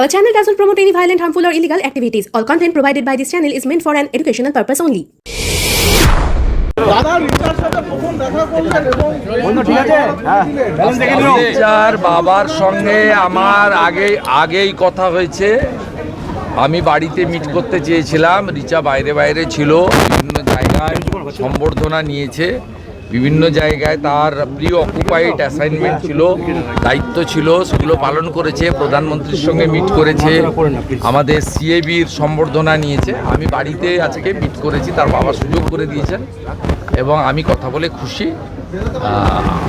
Our channel doesn't promote any violent, harmful, or illegal activities. All content provided by this channel is meant for an educational purpose only. হ্যাঁ বাবার সঙ্গে আমার আগে আগেই কথা হয়েছে আমি বাড়িতে মিট করতে চেয়েছিলাম রিচা বাইরে বাইরে ছিল বিভিন্ন জায়গায় সম্বর্ধনা নিয়েছে বিভিন্ন জায়গায় তার প্রি অকুপাইড অ্যাসাইনমেন্ট ছিল দায়িত্ব ছিল সেগুলো পালন করেছে প্রধানমন্ত্রীর সঙ্গে মিট করেছে আমাদের সিএবির সম্বর্ধনা নিয়েছে। আমি বাড়িতে আজকে মিট করেছি তার বাবা সুযোগ করে দিয়েছেন এবং আমি কথা বলে খুশি।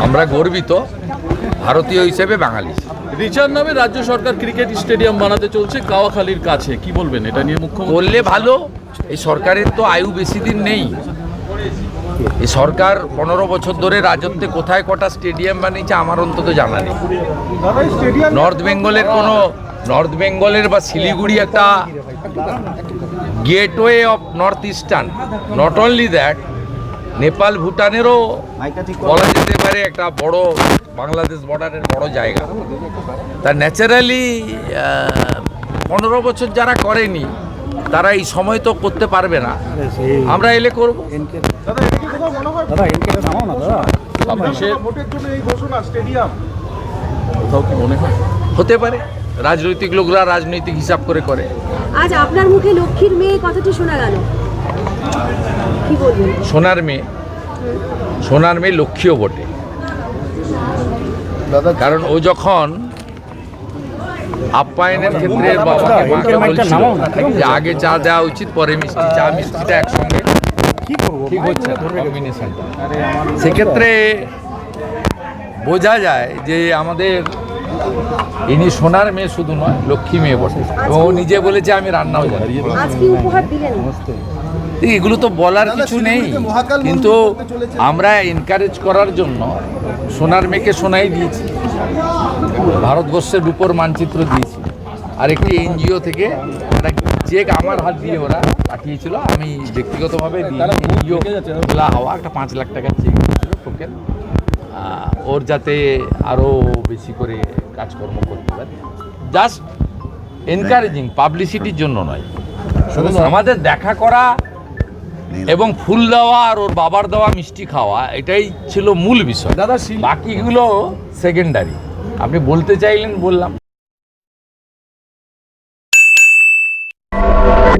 আমরা গর্বিত ভারতীয় হিসেবে বাঙালি। রিচার নামে রাজ্য সরকার ক্রিকেট স্টেডিয়াম বানাতে চলছে কাওয়াখালীর কাছে কি বলবেন? এটা নিয়ে মুখ্য করলে ভালো এই সরকারের তো আয়ু বেশি দিন নেই। সরকার পনেরো বছর ধরে রাজত্বে কোথায় কটা স্টেডিয়াম বানিয়েছে আমার অন্তত জানা নেই। নর্থ বেঙ্গলের কোনো, নর্থ বেঙ্গলের বা শিলিগুড়ি একটা gateway of north eastern. Not only that Nepal ভুটানেরও বলা যেতে পারে একটা বড় বাংলাদেশ বর্ডারের বড় জায়গা। তা ন্যাচারালি পনেরো বছর যারা করেনি, তারা এই সময় তো করতে পারবে না। আমরা এলে করব। দাদা নামাও না দাদা। ভোটের জন্য এই ঘোষণা স্টেডিয়াম। কোথাও কি মনে হয়? হতে পারে। রাজনৈতিক লোকরা রাজনৈতিক হিসাব করে করে। আজ আপনার মুখে লক্ষ্মীর মেয়ে কথাটি শোনা গেল। কি বলবেন? সোনার মেয়ে। সোনার মেয়ে লক্ষ্মীও বটে। কারণ ও যখন আপ্যায়নের ক্ষেত্রে বাবাকে বলছিল যে আগে চা দেওয়া উচিত পরে মিষ্টি চা মিষ্টিটা একসঙ্গে কি করব? ঠিক হচ্ছে? না সেক্ষেত্রে বোঝা যায় যে আমাদের ইনি সোনার মেয়ে শুধু নয় লক্ষ্মী মেয়ে বটে। এবং ও নিজে বলেছে আমি রান্নাও জানি। এগুলো তো বলার কিছু নেই। কিন্তু আমরা এনকারেজ করার জন্য সোনার মেয়েকে সোনাই দিয়েছি। ভারতবর্ষের উপর মানচিত্র দিয়েছি। আর একটি এনজিও থেকে একটা চেক আমার হাত দিয়ে ওরা পাঠিয়েছিল আমি ব্যক্তিগতভাবে এনজিও খোলা হওয়া একটা পাঁচ লাখ টাকার চেক দিয়েছিল টোকেন ওর যাতে আরও বেশি করে কাজকর্ম করতে পারে। জাস্ট এনকারেজিং পাবলিসিটির জন্য নয়। আমাদের দেখা করা এবং ফুল দেওয়া আর ওর বাবার দেওয়া মিষ্টি খাওয়া এটাই ছিল মূল বিষয়। দাদা বাকিগুলো সেকেন্ডারি আপনি বলতে চাইলেন বললাম।